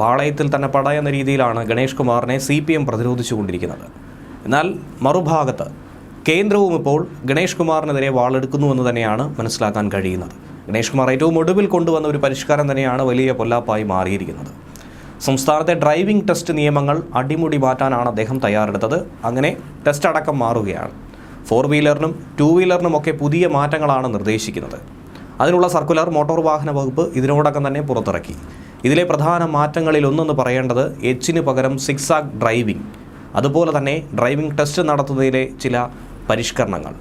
പാളയത്തിൽ തന്നെ പട എന്ന രീതിയിലാണ് ഗണേഷ് കുമാറിനെ സി പി എം പ്രതിരോധിച്ചുകൊണ്ടിരിക്കുന്നത്. എന്നാൽ മറുഭാഗത്ത് കേന്ദ്രവും ഇപ്പോൾ ഗണേഷ് കുമാറിനെതിരെ വാളെടുക്കുന്നുവെന്ന് തന്നെയാണ് മനസ്സിലാക്കാൻ കഴിയുന്നത്. ഗണേഷ് കുമാർ ഏറ്റവും ഒടുവിൽ കൊണ്ടുവന്ന ഒരു പരിഷ്കാരം തന്നെയാണ് വലിയ പൊല്ലാപ്പായി മാറിയിരിക്കുന്നത്. സംസ്ഥാനത്തെ ഡ്രൈവിംഗ് ടെസ്റ്റ് നിയമങ്ങൾ അടിമുടി മാറ്റാനാണ് അദ്ദേഹം തയ്യാറെടുത്തത്. അങ്ങനെ ടെസ്റ്റ് അടക്കം മാറുകയാണ്. ഫോർ വീലറിനും ടു വീലറിനും ഒക്കെ പുതിയ മാറ്റങ്ങളാണ് നിർദ്ദേശിക്കുന്നത്. അതിനുള്ള സർക്കുലർ മോട്ടോർ വാഹന വകുപ്പ് ഇതിനോടകം തന്നെ പുറത്തിറക്കി. ഇതിലെ പ്രധാന മാറ്റങ്ങളിൽ ഒന്നെന്ന് പറയേണ്ടത് എച്ചിന് പകരം സിക്സ് ആക് ഡ്രൈവിംഗ്. അതുപോലെ തന്നെ ഡ്രൈവിംഗ് ടെസ്റ്റ് നടത്തുന്നതിലെ ചില പരിഷ്കരണങ്ങൾ.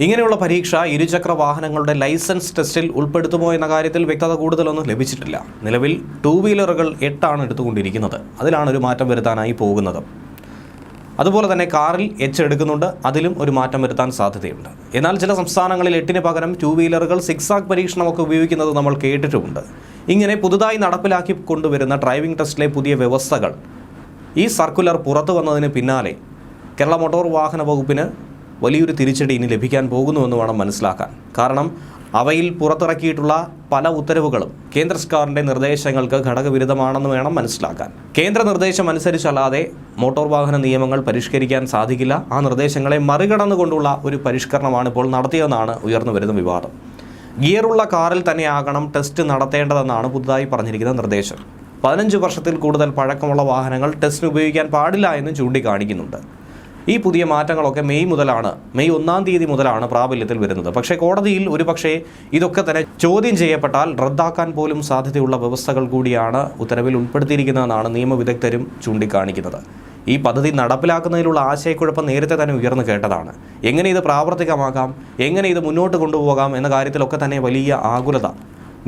ഇങ്ങനെയുള്ള പരീക്ഷ ഇരുചക്ര വാഹനങ്ങളുടെ ലൈസൻസ് ടെസ്റ്റിൽ ഉൾപ്പെടുത്തുമോ എന്ന കാര്യത്തിൽ വ്യക്തത കൂടുതലൊന്നും ലഭിച്ചിട്ടില്ല. നിലവിൽ ടൂ വീലറുകൾ എട്ടാണ് എടുത്തുകൊണ്ടിരിക്കുന്നത്. അതിലാണ് ഒരു മാറ്റം വരുത്താനായി പോകുന്നത്. അതുപോലെ തന്നെ കാറിൽ എച്ച് എടുക്കുന്നുണ്ട്. അതിലും ഒരു മാറ്റം വരുത്താൻ സാധ്യതയുണ്ട്. എന്നാൽ ചില സംസ്ഥാനങ്ങളിൽ എട്ടിന് പകരം ടൂ വീലറുകൾ സിക്സ് ആക് പരീക്ഷണമൊക്കെ ഉപയോഗിക്കുന്നത് നമ്മൾ കേട്ടിട്ടുമുണ്ട്. ഇങ്ങനെ പുതുതായി നടപ്പിലാക്കി കൊണ്ടുവരുന്ന ഡ്രൈവിംഗ് ടെസ്റ്റിലെ പുതിയ വ്യവസ്ഥകൾ ഈ സർക്കുലർ പുറത്തു വന്നതിന് പിന്നാലെ കേരള മോട്ടോർ വാഹന വകുപ്പിന് വലിയൊരു തിരിച്ചടി ഇനി ലഭിക്കാൻ പോകുന്നുവെന്ന് വേണം മനസ്സിലാക്കാൻ. കാരണം അവയിൽ പുറത്തിറക്കിയിട്ടുള്ള പല ഉത്തരവുകളും കേന്ദ്ര സർക്കാരിന്റെ നിർദ്ദേശങ്ങൾക്ക് ഘടകവിരുദ്ധമാണെന്ന് വേണം മനസ്സിലാക്കാൻ. കേന്ദ്ര നിർദ്ദേശം അനുസരിച്ചല്ലാതെ മോട്ടോർ വാഹന നിയമങ്ങൾ പരിഷ്കരിക്കാൻ സാധിക്കില്ല. ആ നിർദ്ദേശങ്ങളെ മറികടന്നുകൊണ്ടുള്ള ഒരു പരിഷ്കരണമാണ് ഇപ്പോൾ നടത്തിയതെന്നാണ് ഉയർന്നു വരുന്ന വിവാദം. ഗിയറുള്ള കാറിൽ തന്നെയാകണം ടെസ്റ്റ് നടത്തേണ്ടതെന്നാണ് പുതുതായി പറഞ്ഞിരിക്കുന്ന നിർദ്ദേശം. പതിനഞ്ച് വർഷത്തിൽ കൂടുതൽ പഴക്കമുള്ള വാഹനങ്ങൾ ടെസ്റ്റിന് ഉപയോഗിക്കാൻ പാടില്ല എന്ന് ചൂണ്ടിക്കാണിക്കുന്നുണ്ട്. ഈ പുതിയ മാറ്റങ്ങളൊക്കെ മെയ് മുതലാണ് മെയ് ഒന്നാം തീയതി മുതലാണ് പ്രാബല്യത്തിൽ വരുന്നത്. പക്ഷേ കോടതിയിൽ ഒരുപക്ഷേ ഇതൊക്കെ തന്നെ ചോദ്യം ചെയ്യപ്പെട്ടാൽ റദ്ദാക്കാൻ പോലും സാധ്യതയുള്ള വ്യവസ്ഥകൾ കൂടിയാണ് ഉത്തരവിൽ ഉൾപ്പെടുത്തിയിരിക്കുന്നതെന്നാണ് നിയമവിദഗ്ധരും ചൂണ്ടിക്കാണിക്കുന്നത്. ഈ പദ്ധതി നടപ്പിലാക്കുന്നതിലുള്ള ആശയക്കുഴപ്പം നേരത്തെ തന്നെ ഉയർന്നു കേട്ടതാണ്. എങ്ങനെ ഇത് പ്രാവർത്തികമാക്കാം എങ്ങനെ ഇത് മുന്നോട്ട് കൊണ്ടുപോകാം എന്ന കാര്യത്തിലൊക്കെ തന്നെ വലിയ ആകുലത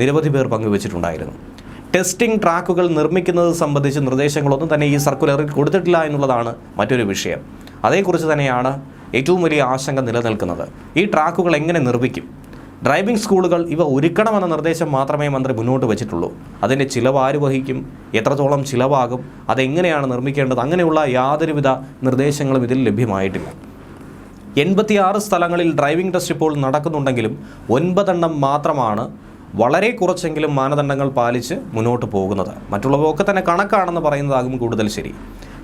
നിരവധി പേർ പങ്കുവച്ചിട്ടുണ്ടായിരുന്നു. ടെസ്റ്റിംഗ് ട്രാക്കുകൾ നിർമ്മിക്കുന്നത് സംബന്ധിച്ച് നിർദ്ദേശങ്ങളൊന്നും തന്നെ ഈ സർക്കുലറിൽ കൊടുത്തിട്ടില്ല എന്നുള്ളതാണ് മറ്റൊരു വിഷയം. അതേക്കുറിച്ച് തന്നെയാണ് ഏറ്റവും വലിയ ആശങ്ക നിലനിൽക്കുന്നത്. ഈ ട്രാക്കുകൾ എങ്ങനെ നിർമ്മിക്കും? ഡ്രൈവിംഗ് സ്കൂളുകൾ ഇവ ഒരുക്കണമെന്ന നിർദ്ദേശം മാത്രമേ മന്ത്രി മുന്നോട്ട് വെച്ചിട്ടുള്ളൂ. അതിന്റെ ചിലവ് ആര് വഹിക്കും? എത്രത്തോളം ചിലവാകും? അതെങ്ങനെയാണ് നിർമ്മിക്കേണ്ടത്? അങ്ങനെയുള്ള യാതൊരുവിധ നിർദ്ദേശങ്ങളും ഇതിൽ ലഭ്യമായിട്ടില്ല. എൺപത്തിയാറ് സ്ഥലങ്ങളിൽ ഡ്രൈവിംഗ് ടെസ്റ്റ് ഇപ്പോൾ നടക്കുന്നുണ്ടെങ്കിലും ഒൻപതെണ്ണം മാത്രമാണ് വളരെ കുറച്ചെങ്കിലും മാനദണ്ഡങ്ങൾ പാലിച്ച് മുന്നോട്ട് പോകുന്നത്. മറ്റുള്ളവയൊക്കെ തന്നെ കണക്കാണെന്ന് പറയുന്നതാകും കൂടുതൽ ശരി.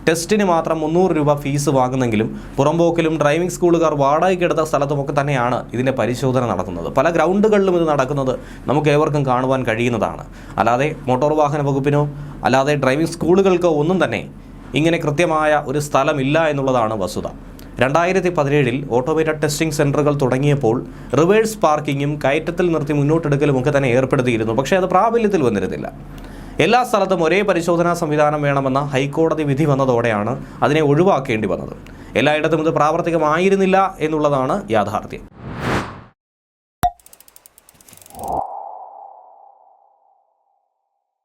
ടെസ്റ്റിന് മാത്രം മുന്നൂറ് രൂപ ഫീസ് വാങ്ങുന്നെങ്കിലും പുറമ്പോക്കിലും ഡ്രൈവിംഗ് സ്കൂളുകാർ വാടകയ്ക്കെടുത്ത സ്ഥലത്തുമൊക്കെ തന്നെയാണ് ഇതിന്റെ പരിശോധന നടത്തുന്നത്. പല ഗ്രൗണ്ടുകളിലും ഇത് നടക്കുന്നത് നമുക്ക് ഏവർക്കും കാണുവാൻ കഴിയുന്നതാണ്. അല്ലാതെ മോട്ടോർ വാഹന വകുപ്പിനോ അല്ലാതെ ഡ്രൈവിംഗ് സ്കൂളുകൾക്കോ ഒന്നും തന്നെ ഇങ്ങനെ കൃത്യമായ ഒരു സ്ഥലമില്ല എന്നുള്ളതാണ് വസ്തുത. രണ്ടായിരത്തി പതിനേഴിൽ ഓട്ടോമേറ്റഡ് ടെസ്റ്റിംഗ് സെന്ററുകൾ തുടങ്ങിയപ്പോൾ റിവേഴ്സ് പാർക്കിങ്ങും കയറ്റത്തിൽ നിർത്തി മുന്നോട്ടെടുക്കലും ഒക്കെ തന്നെ ഏർപ്പെടുത്തിയിരുന്നു. പക്ഷേ അത് പ്രാബല്യത്തിൽ വന്നിരുന്നില്ല. എല്ലാ സ്ഥലത്തും ഒരേ പരിശോധനാ സംവിധാനം വേണമെന്ന ഹൈക്കോടതി വിധി വന്നതോടെയാണ് അതിനെ ഒഴിവാക്കേണ്ടി വന്നത്. എല്ലായിടത്തും ഇത് പ്രാവർത്തികമായിരുന്നില്ല എന്നുള്ളതാണ് യാഥാർത്ഥ്യം.